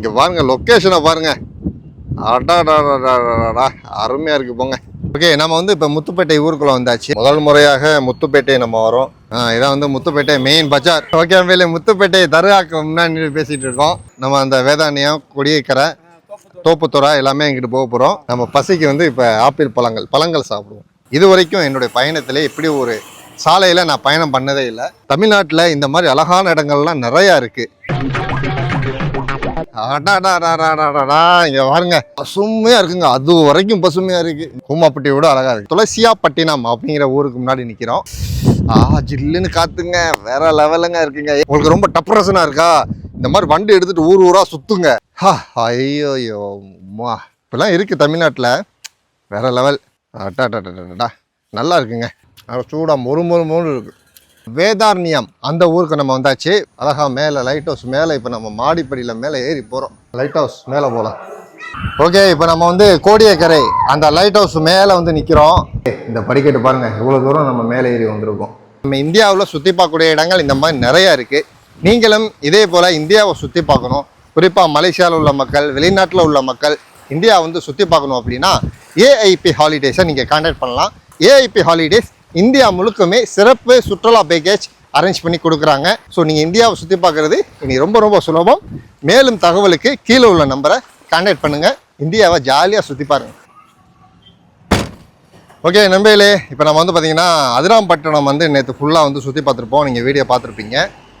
இங்கே பாருங்க லொக்கேஷனை பாருங்க. அடாடாடாடாடா அருமையாக இருக்கு போங்க ஓகே நம்ம வந்து இப்போ முத்துப்பேட்டை ஊருக்குள்ள வந்தாச்சு. முதல் முறையாக முத்துப்பேட்டை நம்ம வரோம் இதான் வந்து முத்துப்பேட்டை மெயின் பஜார். ஓகே மேலே முத்துப்பேட்டை தர்காக்கு முன்னாடி பேசிட்டு இருக்கோம். நம்ம அந்த வேதானியம் கொடியக்கரை தோப்புத்துறா எல்லாமே இங்கிட்டு போக போகிறோம் நம்ம பசிக்கு வந்து இப்போ ஆப்பிள் பழங்கள் பழங்கள் சாப்பிடுவோம். இது வரைக்கும் என்னுடைய பயணத்தில் இப்படி ஒரு சாலையில் நான் பயணம் பண்ணதே இல்லை. தமிழ்நாட்டில் இந்த மாதிரி அழகான இடங்கள்லாம் நிறையா இருக்குது இங்க பாருங்க. பசுமையா இருக்குங்க. அது வரைக்கும் பசுமையா இருக்கு. கூமாப்பட்டி விட அழகா இருக்கு. துளசியாப்பட்டினம் அப்படிங்கிற ஊருக்கு முன்னாடி நிக்கிறோம். ஆ ஜில்லுன்னு காத்துங்க. வேற லெவலுங்க இருக்குங்க. உங்களுக்கு ரொம்ப டப்ரசனா இருக்கா? இந்த மாதிரி வண்டி எடுத்துட்டு ஊர் ஊரா சுத்துங்க. ஹா, ஐயோ ஐயோ இப்பெல்லாம் இருக்கு தமிழ்நாட்டில். வேற லெவல். அட்டாட்டாட்டாடா. நல்லா இருக்குங்க. நல்லா சூடா மொறு மொறு மொறு இருக்கு. வேதாரண்யம் அந்த ஊருக்கு நம்ம வந்தாச்சு. அழகாக மேலே லைட் ஹவுஸ் மேலே இப்போ நம்ம மாடிப்படியில் மேலே ஏறி போகிறோம் லைட் ஹவுஸ் மேலே போகலாம் ஓகே இப்போ நம்ம வந்து கோடியக்கரை அந்த லைட் ஹவுஸ் மேலே வந்து நிற்கிறோம் இந்த படிக்கட்டு பாருங்க இவ்வளோ தூரம் நம்ம மேலே ஏறி வந்திருக்கோம். நம்ம இந்தியாவில் சுற்றி பார்க்கக்கூடிய இடங்கள் இந்த மாதிரி நிறையா இருக்குது நீங்களும் இதே போல் இந்தியாவை சுற்றி பார்க்கணும். குறிப்பாக மலேசியாவில் உள்ள மக்கள் வெளிநாட்டில் உள்ள மக்கள் இந்தியா வந்து சுற்றி பார்க்கணும் அப்படின்னா ஏஐபி ஹாலிடேஸை நீங்கள் கான்டாக்ட் பண்ணலாம். ஏஐபி ஹாலிடேஸ் இந்தியா முழுக்கமே சிறப்பு சுற்றுலா பேக்கேஜ் அரேஞ்ச் பண்ணி கொடுக்குறாங்க. ஸோ நீங்கள் இந்தியாவை சுற்றி பார்க்குறது இனி ரொம்ப ரொம்ப சுலபம். மேலும் தகவலுக்கு கீழே உள்ள நம்பரை கான்டாக்ட் பண்ணுங்கள் இந்தியாவை ஜாலியாக சுற்றி பாருங்கள் ஓகே நம்பையிலே இப்போ நம்ம வந்து பார்த்திங்கன்னா அதிராம்பட்டினம் வந்து நேற்று ஃபுல்லாக வந்து சுற்றி பார்த்துருப்போம். நீங்கள் வீடியோ பார்த்துருப்பீங்க.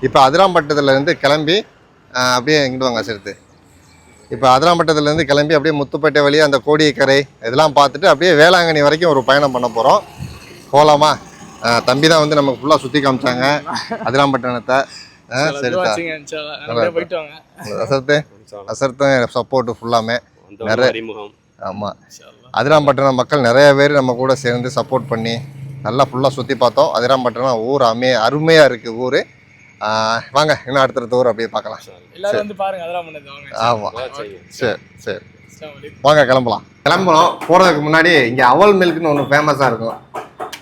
இப்போ அதிராம்பட்டத்துலேருந்து கிளம்பி அப்படியே எங்கிட்டு வாங்க சேர்த்து இப்போ அதிராம்பட்டத்துலேருந்து கிளம்பி அப்படியே முத்துப்பேட்டை வழியாக அந்த கோடியக்கரை இதெல்லாம் பார்த்துட்டு அப்படியே வேளாங்கண்ணி வரைக்கும் ஒரு பயணம் பண்ண போகிறோம் போகலாமா தம்பி தான் வந்து நமக்கு ஃபுல்லாக சுற்றி காமிச்சாங்க. போயிட்டு வாங்க. அசர்த்து அசர்த்தும் சப்போர்ட்டு ஃபுல்லாமே நிறைய அறிமுகம். ஆமாம் அதிராம்பட்டினம் மக்கள் நிறைய பேர் நம்ம கூட சேர்ந்து சப்போர்ட் பண்ணி நல்லா ஃபுல்லாக சுற்றி பார்த்தோம். அதிராம்பட்டினம் ஊர் அமே அருமையாக இருக்குது ஊர். வாங்க இன்னும் அடுத்தடுத்த ஊர் அப்படியே பார்க்கலாம். எல்லாரும் வந்து பாருங்க அதெல்லாம் பண்ணது வாங்க ஆமாம் சரி. சரி. வாங்க கிளம்பலாம். கிளம்புறோம் போகிறதுக்கு முன்னாடி இங்கே அவல் மில்க்னு ஒன்று ஃபேமஸாக இருக்கும்.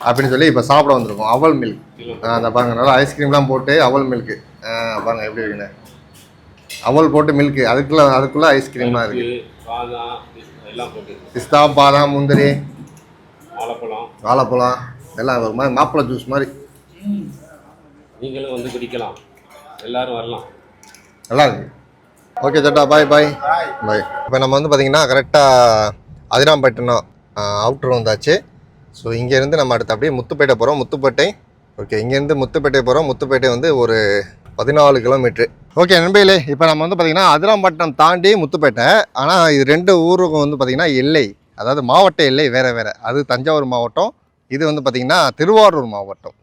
அப்படின்னு சொல்லி இப்போ சாப்பிட வந்திருக்கோம். அவல் மில்க் அந்த பாருங்க நல்லா ஐஸ்கிரீம்லாம் போட்டு அவல் மில்க்கு பாருங்க எப்படி இருக்குன்னு. அவல் போட்டு மில்க்கு அதுக்குள்ள அதுக்குள்ளே ஐஸ்கிரீம்லாம் போட்டு. பிஸ்தா பாதாம் முந்திரி வாழைப்பழம். வாழைப்பழம் எல்லாம் ஒரு மாதிரி மாப்பிள்ளை ஜூஸ் மாதிரி. நீங்களும் வந்து குடிக்கலாம். எல்லாரும் வரலாம். நல்லா இருக்கு. ஓகே சட்டா பாய் பாய் பாய் இப்போ நம்ம வந்து பார்த்தீங்கன்னா கரெக்டாக அதிராம்பட்டினம் அவுட்ரு வந்தாச்சு. ஸோ இங்கேருந்து நம்ம அடுத்து அப்படியே முத்துப்பேட்டை போகிறோம் முத்துப்பேட்டை. ஓகே இங்கேருந்து முத்துப்பேட்டை போகிறோம் முத்துப்பேட்டை வந்து ஒரு பதினாலு கிலோமீட்ரு ஓகே நண்பையிலே இப்போ நம்ம வந்து பார்த்திங்கன்னா அதிராம்பட்டினம் தாண்டி முத்துப்பேட்டை. ஆனால் இது ரெண்டு ஊருக்கும் வந்து பார்த்திங்கன்னா எல்லை. அதாவது மாவட்ட எல்லை வேறு வேறு. அது தஞ்சாவூர் மாவட்டம். இது வந்து பார்த்திங்கன்னா திருவாரூர் மாவட்டம்.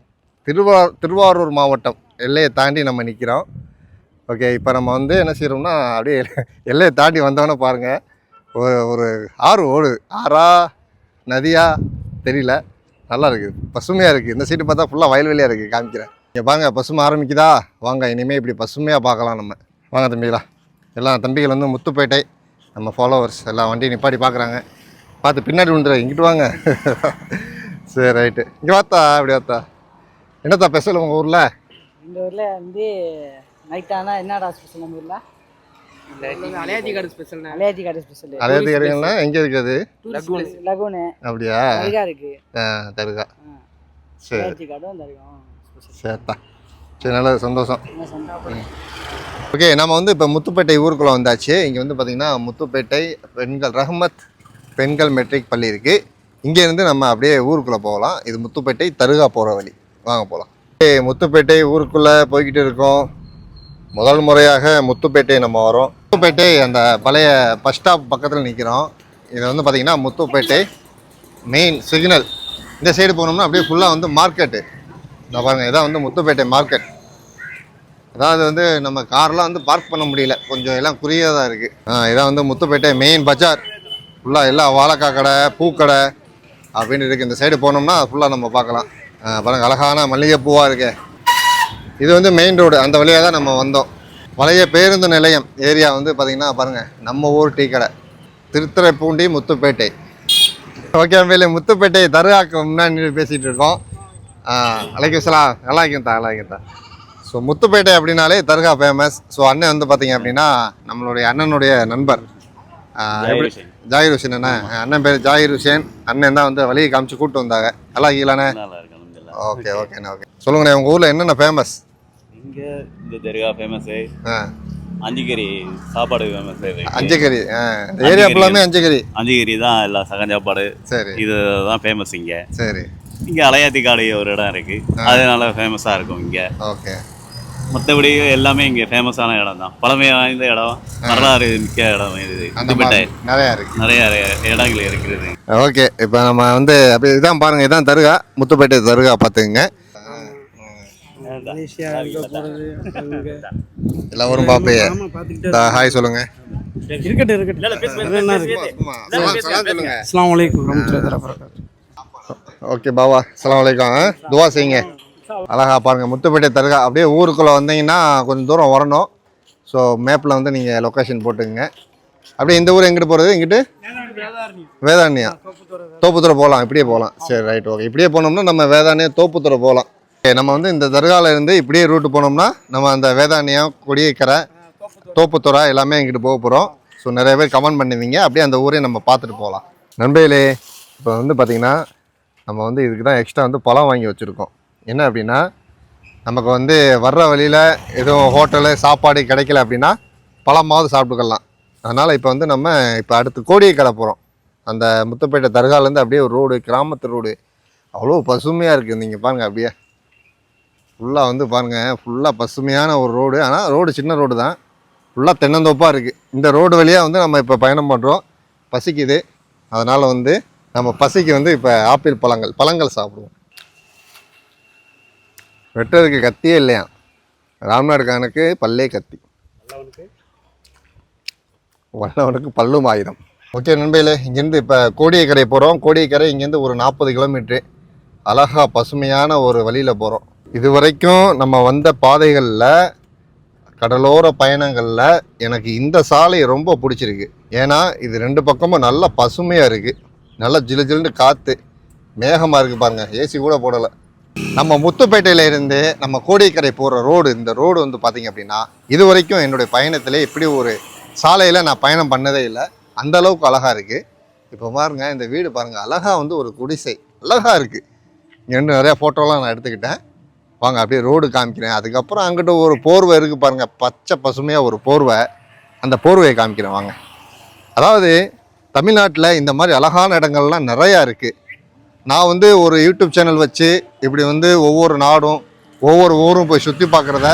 திருவா திருவாரூர் மாவட்டம். எல்லையை தாண்டி நம்ம நிற்கிறோம் ஓகே இப்போ நம்ம வந்து என்ன செய்கிறோம்னா அப்படியே எல்லையை தாண்டி வந்தோன்னே பாருங்கள் ஒரு ஒரு ஆறு ஓடுது. ஆறா நதியா தெரியல. நல்லா இருக்குது பசுமையாக இருக்குது இந்த சைடு பார்த்தா ஃபுல்லாக வயல்வெளியாக இருக்குது காமிக்கிறேன். இங்கே பாருங்க பசுமை ஆரம்பிக்குதா? வாங்க இனிமேல் இப்படி பசுமையாக பார்க்கலாம் நம்ம. வாங்க தம்பிகளா. எல்லாம் தம்பிகள் வந்து முத்துப்பேட்டை நம்ம ஃபாலோவர்ஸ் எல்லாம் வண்டியை நிப்பாட்டி பார்க்குறாங்க. பார்த்து பின்னாடி விழுந்துற இங்கிட்டு வாங்க. சரி ரைட்டு இங்கே வாத்தா அப்படி வாத்தா. என்னத்தா ஸ்பெஷல் உங்கள் ஊரில்? இந்த ஊரில் வந்து நைட் ஆனால் என்னடா ஸ்பெஷல் நம்ம ஊரில்? அலையாத்தி கார்டு ஸ்பெஷல் அலையாத்தி காடு ஸ்பெஷல் அதே தெரியுங்களா எங்கே இருக்குது? லகுனு அப்படியா? தர்கா இருக்கு. ஆ தருகா. சரி. காடும் தர்காவும் சரித்தா. சரி நல்லது சந்தோஷம். ஓகே நம்ம வந்து இப்போ முத்துப்பேட்டை ஊருக்குள்ளே வந்தாச்சு. இங்கே வந்து பார்த்திங்கன்னா முத்துப்பேட்டை பெண்கள் ரஹ்மத் பெண்கள் மெட்ரிக் பள்ளி இருக்குது இங்கேருந்து நம்ம அப்படியே ஊருக்குள்ளே போகலாம். இது முத்துப்பேட்டை தருகா போகிற வழி. வாங்க போகலாம் முத்துப்பேட்டை ஊருக்குள்ளே போய்கிட்டு இருக்கோம். முதல் முறையாக முத்துப்பேட்டை நம்ம வரோம். முத்துப்பேட்டை அந்த பழைய பஸ் ஸ்டாப் பக்கத்தில் நிற்கிறோம் இது வந்து பார்த்திங்கன்னா முத்துப்பேட்டை மெயின் சிக்னல் இந்த சைடு போனோம்னா அப்படியே ஃபுல்லாக வந்து மார்க்கெட்டு இந்த பாருங்கள் இதான் வந்து முத்துப்பேட்டை மார்க்கெட் அதாவது வந்து நம்ம கார்லாம் வந்து பார்க் பண்ண முடியல. கொஞ்சம் எல்லாம் குறியதாக இருக்குது இதான் வந்து முத்துப்பேட்டை மெயின் பஜார் ஃபுல்லாக எல்லாம் வாழைக்காய் கடை பூக்கடை அப்படின்னு இருக்குது இந்த சைடு போனோம்னா ஃபுல்லாக நம்ம பார்க்கலாம். பாருங்கள் அழகான மல்லிகைப்பூவாக இருக்குது இது வந்து மெயின் ரோடு அந்த வழியாக தான் நம்ம வந்தோம். பழைய பேருந்து நிலையம் ஏரியா வந்து பார்த்திங்கன்னா பாருங்கள் நம்ம ஊர் டீ கடை. திருத்துறைப்பூண்டி முத்துப்பேட்டை. ஓகே வேலை முத்துப்பேட்டை தர்காக்கு முன்னாடி பேசிகிட்டு இருக்கோம். அலைக்கும் சலாம். நல்லா இருக்கேன் தா நல்லா தா. ஸோ முத்துப்பேட்டை அப்படின்னாலே தர்கா ஃபேமஸ் ஸோ அண்ணன் வந்து பார்த்தீங்க அப்படின்னா நம்மளுடைய அண்ணனுடைய நண்பர். ஜாகிர் ஹுசேன். அண்ணன் அண்ணன் பேர் ஜாகிர் ஹுசேன். அண்ணன் தான் வந்து வழியை காமிச்சு கூப்பிட்டு வந்தாங்க. நல்லா இருக்கீங்களாண்ணே. ஓகே ஓகேண்ணே ஓகே. சொல்லுங்கண்ணே உங்கள் ஊரில் என்னென்ன ஃபேமஸ் இங்க இந்த தர்கா ஃபேமஸு அஞ்சுக்கறி சாப்பாடு ஃபேமஸ் அஞ்சக்கறி ஏரியா ஃபுல்லாமே அஞ்சக்கறி அஞ்சுக்கறி தான் எல்லா சகன் சாப்பாடு. சரி. இதுதான் ஃபேமஸ் இங்க. சரி. இங்க அலையாத்தி காடு ஒரு இடம் இருக்கு. அதனால ஃபேமஸா இருக்கும் இங்க. ஓகே. மற்றபடி எல்லாமே இங்க ஃபேமஸான இடம் தான். பழமை வாய்ந்த இடம் வரலாறு மிக்க இடம் இது. நிறையா இருக்கு. நிறைய இடங்கள் இருக்கிறது. ஓகே இப்போ நம்ம வந்து அப்படி இதான் பாருங்க இதான் தருகா. முத்துப்பேட்டை தருகா பார்த்துக்குங்க. எல்லாம் வரும் பாப்பே ஹாய் சொல்லுங்க. இருக்கட்டும் அஸ்லாம் வலைக்கம் ஓகே பாபா அஸ்ஸலாமு அலைக்கும் ஆ? துவா செய்யுங்க. அழகா பாருங்க முத்துப்பேட்டை தர்கா. அப்படியே ஊருக்குள்ளே வந்தீங்கன்னா கொஞ்சம் தூரம் வரணும். ஸோ மேப்பில் வந்து நீங்கள் லொக்கேஷன் போட்டுங்க அப்படியே இந்த ஊர் எங்கிட்டு போகிறது இங்கிட்டு? வேதாரண்யா. தோப்புத்துறை போகலாம் இப்படியே போகலாம். சரி ரைட் ஓகே இப்படியே போனோம்னா நம்ம வேதாரண்யா தோப்புத்துறை போகலாம். நம்ம வந்து இந்த தர்கால இருந்து இப்படியே ரூட்டு போனோம்னா நம்ம அந்த வேதானியம் கொடியக்கரை தோப்புத்துறை எல்லாமே இங்கிட்டு போக போகிறோம் ஸோ நிறைய பேர் கமெண்ட் பண்ணுவீங்க அப்படியே அந்த ஊரையும் நம்ம பார்த்துட்டு போகலாம். நண்பையிலே இப்போ வந்து பார்த்திங்கன்னா நம்ம வந்து இதுக்கு தான் எக்ஸ்ட்ரா வந்து பழம் வாங்கி வச்சுருக்கோம். என்ன அப்படின்னா நமக்கு வந்து வர்ற வழியில் எதுவும் ஹோட்டலு சாப்பாடு கிடைக்கல அப்படின்னா பழமாவது சாப்பிட்டுக்கலாம். அதனால் இப்போ வந்து நம்ம இப்போ அடுத்து கோடியக்கரை போகிறோம் அந்த முத்துப்பேட்டை தர்காலேருந்து அப்படியே ஒரு ரோடு கிராமத்து ரோடு அவ்வளோ பசுமையாக இருக்குது நீங்கள் பாருங்கள் அப்படியே. ஃபுல்லாக வந்து பாருங்கள் ஃபுல்லாக பசுமையான ஒரு ரோடு ஆனால் ரோடு சின்ன ரோடு தான். ஃபுல்லாக தென்னந்தோப்பாக இருக்குது இந்த ரோடு வழியாக வந்து நம்ம இப்போ பயணம் பண்ணுறோம் பசிக்குது. அதனால் வந்து நம்ம பசிக்கு வந்து இப்போ ஆப்பிள் பழங்கள் பழங்கள் சாப்பிடுவோம். வெட்டுறதுக்கு கத்தியே இல்லையா? ராம்நாடு கானுக்கு பல்லே கத்தி. வல்லவனுக்கு பல்லும் ஆயுதம். ஓகே நண்பையில் இங்கேருந்து இப்போ கோடியக்கரை போகிறோம் கோடியக்கரை இங்கேருந்து ஒரு நாற்பது கிலோமீட்ரு அழகா பசுமையான ஒரு வழியில் போகிறோம் இது வரைக்கும் நம்ம வந்த பாதைகளில் கடலோர பயணங்களில் எனக்கு இந்த சாலை ரொம்ப பிடிச்சிருக்கு. ஏன்னா இது ரெண்டு பக்கமும் நல்லா பசுமையாக இருக்குது நல்லா ஜிலு ஜிலுன்னு காற்று மேகமாக இருக்குது பாருங்கள் ஏசி கூட போடலை. நம்ம முத்துப்பேட்டையில் இருந்து நம்ம கோடிக்கரை போகிற ரோடு இந்த ரோடு வந்து பார்த்திங்க அப்படின்னா இது வரைக்கும் என்னுடைய பயணத்தில் இப்படி ஒரு சாலையில் நான் பயணம் பண்ணதே இல்லை. அந்த அளவுக்கு அழகாக இருக்குது இப்போ பாருங்கள் இந்த வீடு பாருங்கள் அழகாக வந்து ஒரு குடிசை. அழகாக இருக்குது இங்கே நிறையா ஃபோட்டோலாம் நான் எடுத்துக்கிட்டேன். வாங்க அப்படியே ரோடு காமிக்கிறேன். அதுக்கப்புறம் அங்கிட்ட ஒரு போர்வை இருக்குது பாருங்கள் பச்சை பசுமையாக ஒரு போர்வை. அந்த போர்வையை காமிக்கிறேன் வாங்க. அதாவது தமிழ்நாட்டில் இந்த மாதிரி அழகான இடங்கள்லாம் நிறையா இருக்குது நான் வந்து ஒரு யூடியூப் சேனல் வச்சு இப்படி வந்து ஒவ்வொரு நாடும் ஒவ்வொரு ஊரும் போய் சுற்றி பார்க்குறத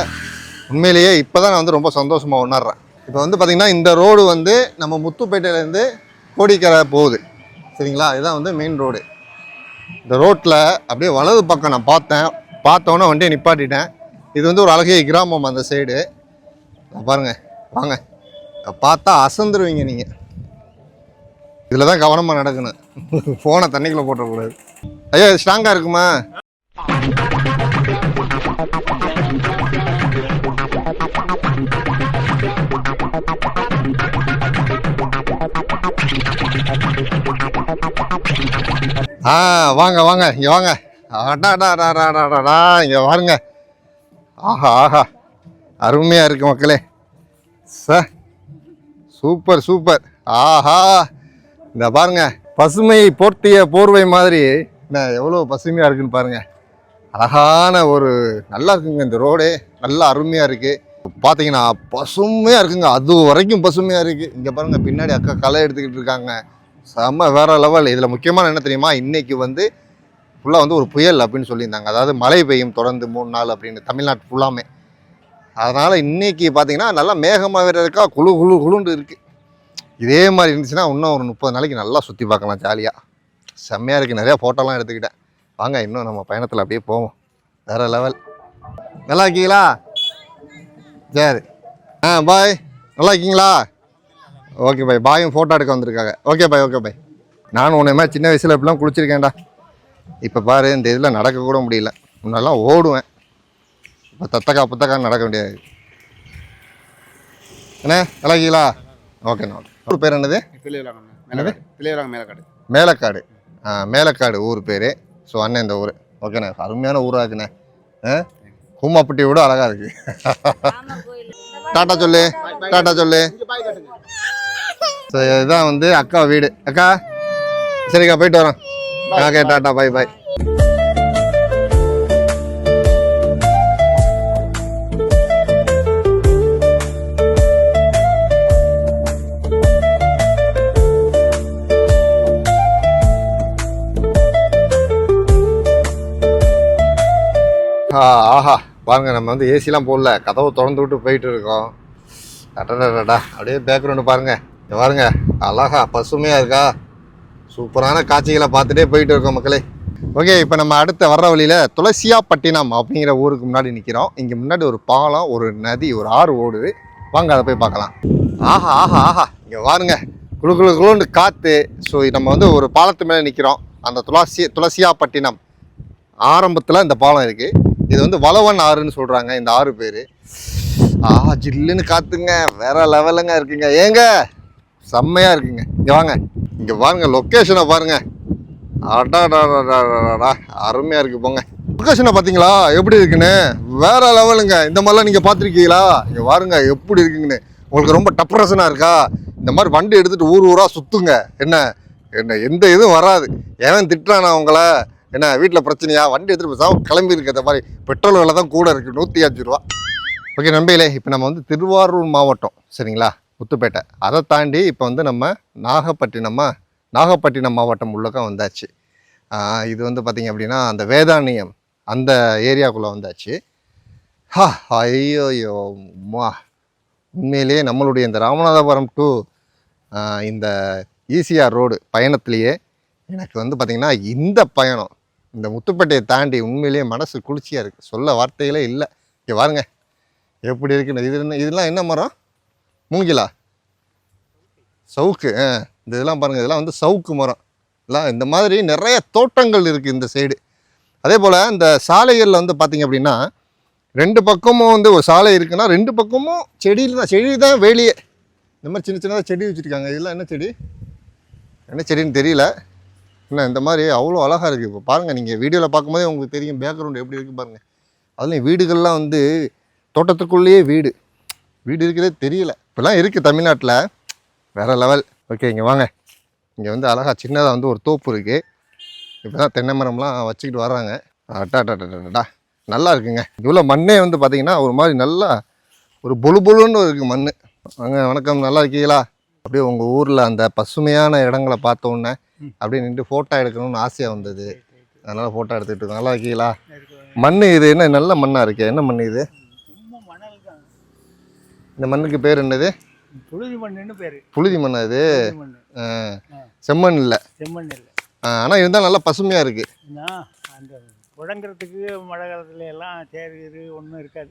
உண்மையிலேயே இப்போ தான் நான் வந்து ரொம்ப சந்தோஷமாக உணர்றேன். இப்போ வந்து பார்த்திங்கன்னா இந்த ரோடு வந்து நம்ம முத்துப்பேட்டையிலேருந்து கோடிக்கரை போகுது. சரிங்களா? இதுதான் வந்து மெயின் ரோடு இந்த ரோட்டில் அப்படியே வலது பக்கம் நான் பார்த்தேன். பார்த்தோன்னே வண்டியை நிப்பாட்டிட்டேன். இது வந்து ஒரு அழகிய கிராமம் அந்த சைடு பாருங்கள் வாங்க. பார்த்தா அசந்துருவீங்க நீங்கள் இதில் தான் கவனமாக நடக்கணும். ஃபோனை தண்ணிக்குள்ளே போட்டக்கூடாது. ஐயா ஸ்ட்ராங்காக இருக்குமா? ஆ வாங்க வாங்க இங்கே வாங்க. அடா அடா அடா இங்கே பாருங்க. ஆஹா ஆஹா. அருமையாக இருக்கு மக்களே. Sir super super. ஆஹா. இந்த பாருங்க பசுமை போர்த்திய போர்வை மாதிரி. என்ன எவ்வளோ பசுமையாக இருக்குன்னு பாருங்க. அழகான ஒரு நல்லா இருக்குங்க இந்த ரோடு. நல்லா அருமையாக இருக்குது பார்த்தீங்கன்னா பசுமையாக இருக்குங்க. அது வரைக்கும் பசுமையாக இருக்குது இங்கே பாருங்க பின்னாடி அக்கா களை எடுத்துக்கிட்டு இருக்காங்க. செம்ம வேற லெவல். இதில் முக்கியமான என்ன தெரியுமா? இன்னைக்கு வந்து ஃபுல்லாக வந்து ஒரு புயல் அப்படின்னு சொல்லியிருந்தாங்க. அதாவது மழை பெய்யும் தொடர்ந்து மூணு நாள் அப்படின்னு தமிழ்நாட்டு ஃபுல்லாமே அதனால் இன்னைக்கு பார்த்தீங்கன்னா நல்லா மேகமாக வேறு இருக்கா குழு குழு குழுன்னு இருக்குது இதே மாதிரி இருந்துச்சுன்னா இன்னும் ஒரு முப்பது நாளைக்கு நல்லா சுற்றி பார்க்கலாம் ஜாலியாக செம்மையாக இருக்குது நிறையா ஃபோட்டோலாம் எடுத்துக்கிட்டேன். வாங்க இன்னும் நம்ம பயணத்தில் அப்படியே போவோம். வேற லெவல் நல்லா இருக்கீங்களா? சரி. ஆ பாய் நல்லா இருக்கீங்களா? ஓகே பாய் பாயும் ஃபோட்டோ எடுக்க வந்திருக்காங்க. ஓகே பாய் ஓகே பாய் நானும் உன்னை மாதிரி சின்ன வயசில் இப்படிலாம் குளிச்சிருக்கேன்டா. இப்போ பாரு இந்த இதில் நடக்க கூட முடியல. முன்னெல்லாம் ஓடுவேன். இப்போ தத்தக்கா புத்தக்கா நடக்க முடியாது. என்ன நல்லா இருக்கீங்களா ஓகேண்ணா ஓகே ஊர் பேர் என்னது? மேலக்காடு. மேலக்காடு. மேலக்காடு. ஆ மேலக்காடு ஊர் பேர். ஸோ அண்ணன் இந்த ஊர். ஓகேண்ணே அருமையான ஊராக இருக்குண்ணே. ஆ? கூமாப்பட்டி விட அழகா இருக்கு. டாட்டா சொல்லு. டாட்டா சொல்லு. ஸோ இதுதான் வந்து அக்கா வீடு. அக்கா சரிக்கா போயிட்டு வரோம். ஓகே டாட்டா பை பை ஆஹா பாருங்க நம்ம வந்து ஏசிலாம் போடல. கதவை திறந்து விட்டு போயிட்டு இருக்கோம் அடடடடா அப்படியே பேக்ரவுண்டு பாருங்க. இங்க பாருங்க. அழகா பசுமையா இருக்கா? சூப்பரான காட்சிகளை பார்த்துட்டே போயிட்டு இருக்கோம் மக்களே. ஓகே இப்போ நம்ம அடுத்த வர்ற வழியில் துளசியாப்பட்டினம் அப்படிங்கிற ஊருக்கு முன்னாடி நிற்கிறோம் இங்கே முன்னாடி ஒரு பாலம் ஒரு நதி ஒரு ஆறு ஓடுது. வாங்க அதை போய் பார்க்கலாம். ஆஹா ஆஹா ஆஹா. இங்கே பாருங்க. குழு குழு குழுன்னு காற்று ஸோ நம்ம வந்து ஒரு பாலத்து மேலே நிற்கிறோம் அந்த துளசி துளசியாப்பட்டினம் ஆரம்பத்தில் இந்த பாலம் இருக்குது இது வந்து வளவன் ஆறுன்னு சொல்கிறாங்க இந்த ஆறு பேர். ஆஹா ஜில்லுன்னு காத்துங்க. வேற லெவலுங்க இருக்குங்க. ஏங்க? செம்மையாக இருக்குங்க. இங்கே வாங்க. இங்கே பாருங்க லொக்கேஷனை பாருங்க அடாடாடாடாடா அருமையாக இருக்கு போங்க லொக்கேஷனை பார்த்தீங்களா எப்படி இருக்குன்னு வேற லெவலுங்க இந்த மாதிரிலாம் நீங்கள் பார்த்துருக்கீங்களா இங்கே பாருங்க. எப்படி இருக்குங்கன்னு உங்களுக்கு ரொம்ப டப்ரசனாக இருக்கா இந்த மாதிரி வண்டி எடுத்துகிட்டு ஊர் ஊராக சுற்றுங்க என்ன என்ன எந்த இதுவும் வராது ஏன் திட்டுறானா உங்களை என்ன வீட்டில் பிரச்சனையா வண்டி எடுத்துகிட்டு பேசாமல் கிளம்பி இருக்கிற மாதிரி பெட்ரோல் விலை தான் கூட இருக்குது நூற்றி அஞ்சு ரூபா ஓகே நம்பியிலே இப்போ நம்ம வந்து திருவாரூர் மாவட்டம் சரிங்களா முத்துப்பேட்டை. அதை தாண்டி இப்போ வந்து நம்ம நாகப்பட்டினமா நாகப்பட்டினம் மாவட்டம் உள்ளக்க வந்தாச்சு. இது வந்து பார்த்திங்க அப்படின்னா அந்த வேதானியம் அந்த ஏரியாக்குள்ளே வந்தாச்சு. ஹா ஐயோயோ மா உண்மையிலேயே நம்மளுடைய இந்த ராமநாதபுரம் டு இந்த ஈசிஆர் ரோடு பயணத்துலேயே எனக்கு வந்து பார்த்திங்கன்னா இந்த பயணம் இந்த முத்துப்பேட்டையை தாண்டி உண்மையிலேயே மனசு குளிர்ச்சியாக இருக்குது சொல்ல வார்த்தைகளே இல்லை. இங்கே பாருங்க. எப்படி இருக்குன்னு இது என்ன இதெல்லாம் என்ன மரம்? மூங்கிலா? சவுக்கு ஆ. இந்த இதெல்லாம் பாருங்கள் இதெல்லாம் வந்து சவுக்கு மரம். எல்லாம் இந்த மாதிரி நிறைய தோட்டங்கள் இருக்குது இந்த சைடு. அதே போல் இந்த சாலைகளில் வந்து பார்த்திங்க அப்படின்னா ரெண்டு பக்கமும் வந்து ஒரு சாலை இருக்குன்னா ரெண்டு பக்கமும் செடியில் தான் செடி தான் வேலியே. இந்த மாதிரி சின்ன சின்னதாக செடி வச்சுருக்காங்க. இதெல்லாம் என்ன செடி? என்ன செடின்னு தெரியல. என்ன இந்த மாதிரி அவ்வளோ அழகாக இருக்குது இப்போ பாருங்கள் நீங்கள் வீடியோவில் பார்க்கும்போதே உங்களுக்கு தெரியும் பேக்ரவுண்ட் எப்படி இருக்குது பாருங்கள் அதுலேயும் வீடுகள்லாம் வந்து தோட்டத்துக்குள்ளேயே வீடு. வீடு இருக்கிறதே தெரியல. இப்போலாம் இருக்குது தமிழ்நாட்டில். வேறு லெவல் ஓகே இங்கே வாங்க. இங்கே வந்து அழகாக சின்னதாக வந்து ஒரு தோப்பு இருக்குது இப்போ தான் தென்னை மரம்லாம் வச்சுக்கிட்டு வர்றாங்க. அட்டா அட்டா, அட்டா, அட்டா. நல்லா இருக்குங்க. இவ்வளோ மண்ணே வந்து பார்த்தீங்கன்னா ஒரு மாதிரி நல்லா ஒரு பொழு பொழுன்னு இருக்குது மண் வாங்க வணக்கம். நல்லா இருக்கீங்களா? அப்படியே உங்கள் ஊரில் அந்த பசுமையான இடங்களை பார்த்த உடனே அப்படியே நின்று ஃபோட்டோ எடுக்கணும்னு ஆசையாக வந்தது. அதனால் ஃபோட்டோ எடுத்துகிட்டு இருக்கோம். நல்லா இருக்கீங்களா? மண் இது என்ன? நல்ல மண்ணாக இருக்கு. என்ன மண் இது? இந்த மண்ணுக்கு பேர் என்னது? புழுதி மண்ணுன்னு பேரு புழுதி மண்ணு ஆ, செம்மண் இல்லை. செம்மண் இல்லை. ஆனால் இருந்தால் நல்லா பசுமையாக இருக்குது ஏன்னா அந்த புழங்குறதுக்கு மழை காலத்துல எல்லாம் சேர் இது ஒன்றும் இருக்காது.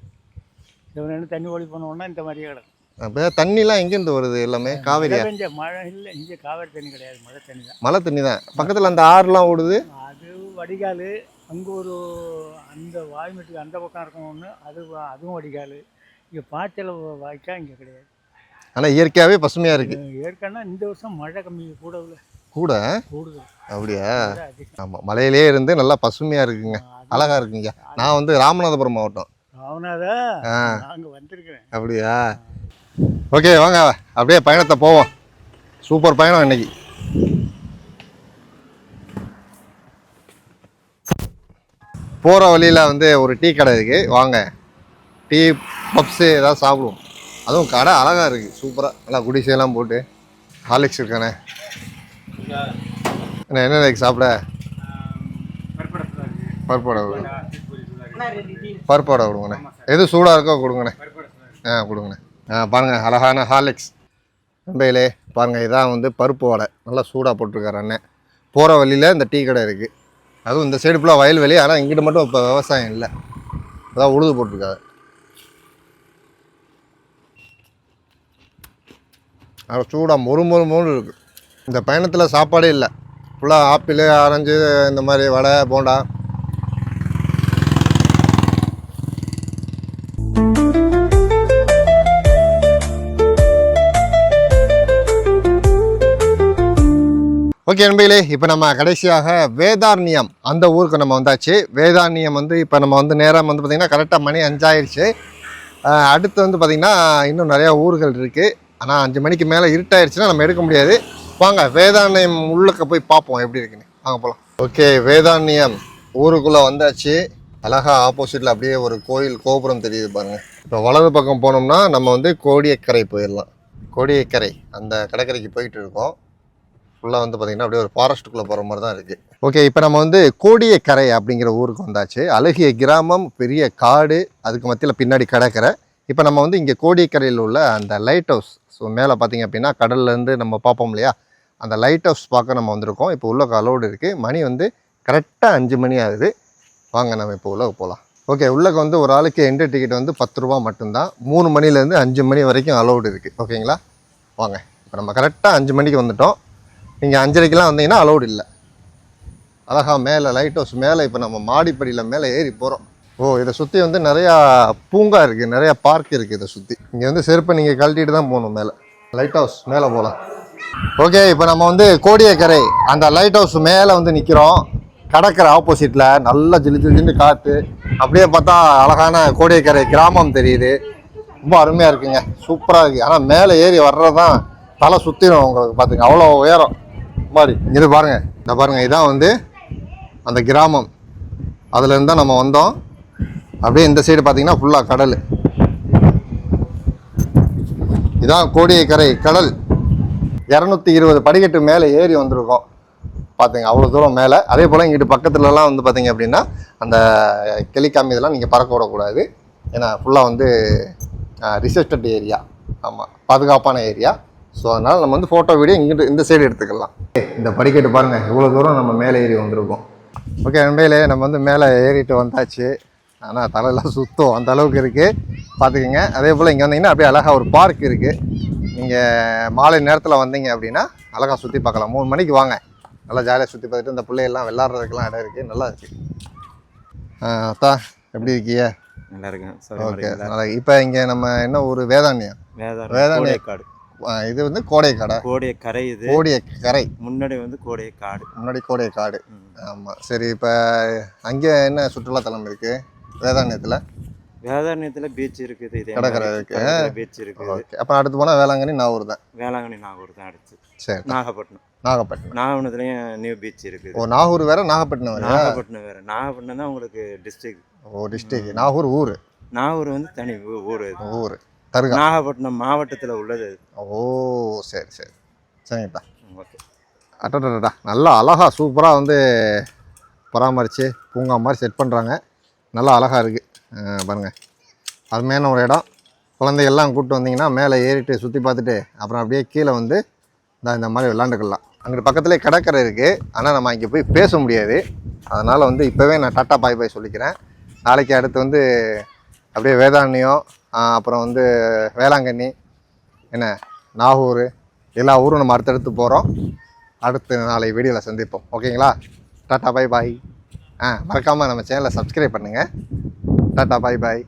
இவன் தண்ணி ஓடி போனோன்னா இந்த மாதிரியே கிடக்கும். அப்போ தண்ணிலாம் எங்கேருந்து வருது எல்லாமே? காவேரியா? மழை இல்லை. இங்கே காவேரி தண்ணி கிடையாது. மழை தண்ணி தான். மழை தண்ணி தான். பக்கத்தில் அந்த ஆறுலாம் ஓடுது? அது வடிகால். அங்கே ஒரு அந்த வாய்மட்டுக்கு அந்த பக்கம் இருக்கும் ஒன்று அது அதுவும் வடிகால். இங்கே பாய்ச்சல் வாய்க்கா இங்கே கிடையாது. ஆனால் இயற்கையாகவே பசுமையாக இருக்குது ஏற்கனவே இந்த வருஷம் மழை கம்மி கூடவில் கூட? கூடுதல் அப்படியா? ஆமாம் மலையிலே இருந்து நல்லா பசுமையாக இருக்குங்க. அழகாக இருக்குங்க. நான் வந்து ராமநாதபுரம் மாவட்டம். ஆ. நாங்கள் வந்திருக்கிறேன். அப்படியா? ஓகே வாங்க அப்படியே பயணத்தை போவோம். சூப்பர் பயணம் இன்னைக்கு. போகிற வழியில் வந்து ஒரு டீ கடை இருக்குது வாங்க. டீ பப்ஸு ஏதாவது சாப்பிடுவோம். அதுவும் கடை அழகாக இருக்குது சூப்பராக நல்லா குடிசையெல்லாம் போட்டு ஹாலிக்ஸ் இருக்கானே. என்ன என்ன இருக்கு சாப்பிட? பருப்போட கொடுங்க. பருப்போட கொடுங்கண்ணே. எது சூடாக இருக்கோ கொடுங்கண்ணே. ஆ கொடுங்கண்ணே. ஆ பாருங்கள் அழகான ஹாலிக்ஸ் நண்பையிலே பாருங்கள் இதான் வந்து பருப்பு வடை. நல்லா சூடாக போட்டிருக்காரு அண்ணன் போகிற வழியில் இந்த டீ கடை இருக்குது அதுவும் இந்த சைடு ஃபுல்லாக வயல்வெளி ஆனால் இங்கிட்ட மட்டும் இப்போ விவசாயம் இல்லை. அதான் உழுது போட்டிருக்காரு. சூடாக மொறு மொறு மொறு இருக்குது இந்த பயணத்தில் சாப்பாடே இல்லை. ஃபுல்லாக ஆப்பிள் ஆரஞ்சு இந்த மாதிரி வடை போண்டா. ஓகே நண்பர்களே இப்போ நம்ம கடைசியாக வேதாரண்யம் அந்த ஊருக்கு நம்ம வந்தாச்சு. வேதார்நியம் வந்து இப்போ நம்ம வந்து நேரம் வந்து பார்த்திங்கன்னா கரெக்டாக மணி அஞ்சாயிருச்சு. அடுத்து வந்து பார்த்திங்கன்னா இன்னும் நிறையா ஊர்கள் இருக்குது ஆனால் அஞ்சு மணிக்கு மேலே இருட்டாயிருச்சுன்னா நம்ம எடுக்க முடியாது. வாங்க வேதாரண்யம் உள்ளக்க போய் பார்ப்போம் எப்படி இருக்குன்னு. வாங்க போகலாம் ஓகே வேதாரண்யம் ஊருக்குள்ளே வந்தாச்சு. அழகா ஆப்போசிட்டில் அப்படியே ஒரு கோயில் கோபுரம் தெரியுது பாருங்கள் இப்போ வலது பக்கம் போனோம்னா நம்ம வந்து கோடியக்கரை போயிடலாம். கோடியக்கரை அந்த கடற்கரைக்கு போயிட்டு இருக்கோம். ஃபுல்லாக வந்து பார்த்திங்கன்னா அப்படியே ஒரு ஃபாரஸ்ட்டுக்குள்ளே போகிற மாதிரி தான் இருக்குது ஓகே இப்போ நம்ம வந்து கோடியக்கரை அப்படிங்கிற ஊருக்கு வந்தாச்சு. அழகிய கிராமம் பெரிய காடு அதுக்கு மத்தியில் பின்னாடி கடற்கரை. இப்போ நம்ம வந்து இங்கே கோடியக்கரையில் உள்ள அந்த லைட் ஹவுஸ் ஸோ மேலே பார்த்தீங்க அப்படின்னா கடல்லேருந்து நம்ம பார்ப்போம் இல்லையா? அந்த லைட் ஹவுஸ் பார்க்க நம்ம வந்திருக்கோம். இப்போ உள்ள அலோடு இருக்குது மணி வந்து கரெக்டாக அஞ்சு மணி ஆகுது. வாங்க நம்ம இப்போ உள்ளே போகலாம் ஓகே உள்ளக்கு வந்து ஒரு ஆளுக்கு என்ட்ரி டிக்கெட் வந்து பத்து ரூபா மட்டும்தான். மூணு மணிலேருந்து அஞ்சு மணி வரைக்கும் அலோடு இருக்குது ஓகேங்களா வாங்க இப்போ நம்ம கரெக்டாக அஞ்சு மணிக்கு வந்துட்டோம். நீங்கள் அஞ்சரைக்கெலாம் வந்தீங்கன்னா அலோடு இல்லை. அழகாக மேலே லைட் ஹவுஸ் மேலே இப்போ நம்ம மாடிப்படியில் மேலே ஏறி போகிறோம் ஓ இதை சுற்றி வந்து நிறையா பூங்கா இருக்குது நிறையா பார்க் இருக்குது இதை சுற்றி இங்கே வந்து செருப்பை நீங்கள் கழட்டிட்டு தான் போகணும் மேலே. லைட் ஹவுஸ் மேலே போகலாம் ஓகே இப்போ நம்ம வந்து கோடியக்கரை அந்த லைட் ஹவுஸ் மேலே வந்து நிற்கிறோம் கடற்கரை ஆப்போசிட்டில் நல்லா ஜிலி ஜிலுன்னு காற்று அப்படியே பார்த்தா அழகான கோடியக்கரை கிராமம் தெரியுது. ரொம்ப அருமையாக இருக்குங்க. சூப்பராக இருக்குது ஆனால் மேலே ஏறி வர்றது தான் தலை சுற்றிடும் உங்களுக்கு பார்த்துங்க அவ்வளோ உயரம். மாதிரி இது பாருங்க. இந்த பாருங்கள் இதான் வந்து அந்த கிராமம். அதுலேருந்து தான் நம்ம வந்தோம். அப்படியே இந்த சைடு பார்த்தீங்கன்னா ஃபுல்லாக கடல். இதான் கோடியக்கரை கடல். இரநூத்தி இருபது படிக்கட்டு மேலே ஏறி வந்திருக்கோம். பார்த்துங்க அவ்வளோ தூரம் மேலே. அதே போல் இங்கிட்டு பக்கத்துலலாம் வந்து பார்த்தீங்க அப்படின்னா அந்த கிளிக்காமி இதெல்லாம் நீங்கள் பறக்க விடக்கூடாது. ஏன்னா ஃபுல்லாக வந்து ரிசெஸ்டட் ஏரியா ஆமாம் பாதுகாப்பான ஏரியா ஸோ அதனால் நம்ம வந்து ஃபோட்டோ வீடியோ இங்கிட்டு இந்த சைடு எடுத்துக்கலாம். இந்த படிக்கட்டு பாருங்கள் இவ்வளோ தூரம் நம்ம மேலே ஏறி வந்திருக்கோம். ஓகே நண்பையிலே நம்ம வந்து மேலே ஏறிட்டு வந்தாச்சு. ஆனால் தலையெல்லாம் சுத்தம். அந்த அளவுக்கு இருக்குது பார்த்துக்குங்க அதே போல் இங்கே வந்தீங்கன்னா அப்படியே அழகாக ஒரு பார்க் இருக்குது நீங்கள் மாலை நேரத்தில் வந்தீங்க அப்படின்னா அழகாக சுற்றி பார்க்கலாம். மூணு மணிக்கு வாங்க. நல்லா ஜாலியாக சுற்றி பார்த்துட்டு இந்த பிள்ளைகள்லாம் விளாட்றதுக்கெல்லாம் இடம் இருக்குது நல்லா இருக்குது அத்தா எப்படி இருக்கீங்க? நல்லா இருக்கேன். ஓகே நல்லா இப்போ இங்கே நம்ம என்ன ஊர்? வேதாண்யம். கோடைக்காடு. ஆ, இது வந்து கோடைக்காடை? கோடைய கரை இது. கோடிய கரை முன்னாடி வந்து கோடைய காடு முன்னாடி கோடைக்காடு. ம். ஆமாம் சரி இப்போ அங்கே என்ன சுற்றுலாத்தலம் இருக்குது வேதாண்யத்தில் வேதாரண்யத்துல பீச் இருக்குது இதே கடற்கரை இருக்கு. பீச் இருக்குது. ஓகே அப்போ அடுத்து போனால் வேளாங்கண்ணி நாகூர் தான். வேளாங்கண்ணி நாகூர் தான் அடுத்து. சரி. நாகப்பட்டினம். நாகப்பட்டினம். நாகப்பட்டினத்துலயும் நியூ பீச் இருக்குது. ஓ நாகூர் வேற நாகப்பட்டினம் வேற? நாகப்பட்டினம் வேற. நாகப்பட்டினம் தான் உங்களுக்கு டிஸ்ட்ரிக்ட் ஓ டிஸ்ட்ரிக்ட் நாகூர் ஊர்? நாகூர் வந்து தனி ஊர் ஊர். தருகா. நாகப்பட்டினம் மாவட்டத்துல உள்ளது. ஓ சரி சரி. சரிங்கப்பா. ஓகே. அட்டடா நல்லா அழகா சூப்பராக வந்து பராமரித்து பூங்கா மாதிரி செட் பண்ணுறாங்க நல்லா அழகாக இருக்குது பாருங்கள் அருமையான ஒரு இடம். குழந்தைகள்லாம் கூப்பிட்டு வந்தீங்கன்னா மேலே ஏறிட்டு சுற்றி பார்த்துட்டு அப்புறம் அப்படியே கீழே வந்து இந்த இந்த மாதிரி விளாண்டுக்கலாம். அங்கிட்டு பக்கத்துலேயே கடற்கரை இருக்குது ஆனால் நம்ம இங்கே போய் பேச முடியாது. அதனால் வந்து இப்போவே நான் டாட்டா பாய் பாய் சொல்லிக்கிறேன். நாளைக்கு அடுத்து வந்து அப்படியே வேதாரண்யம் அப்புறம் வந்து வேளாங்கண்ணி என்ன நாகூர் எல்லா ஊரும் நம்ம அடுத்தடுத்து போகிறோம் அடுத்து நாளை வீடியோவில் சந்திப்போம். ஓகேங்களா? டாட்டா பாய் பாய். ஆ மறக்காமல் நம்ம சேனலை சப்ஸ்கிரைப் பண்ணுங்கள் டாட்டா பாய் பாய்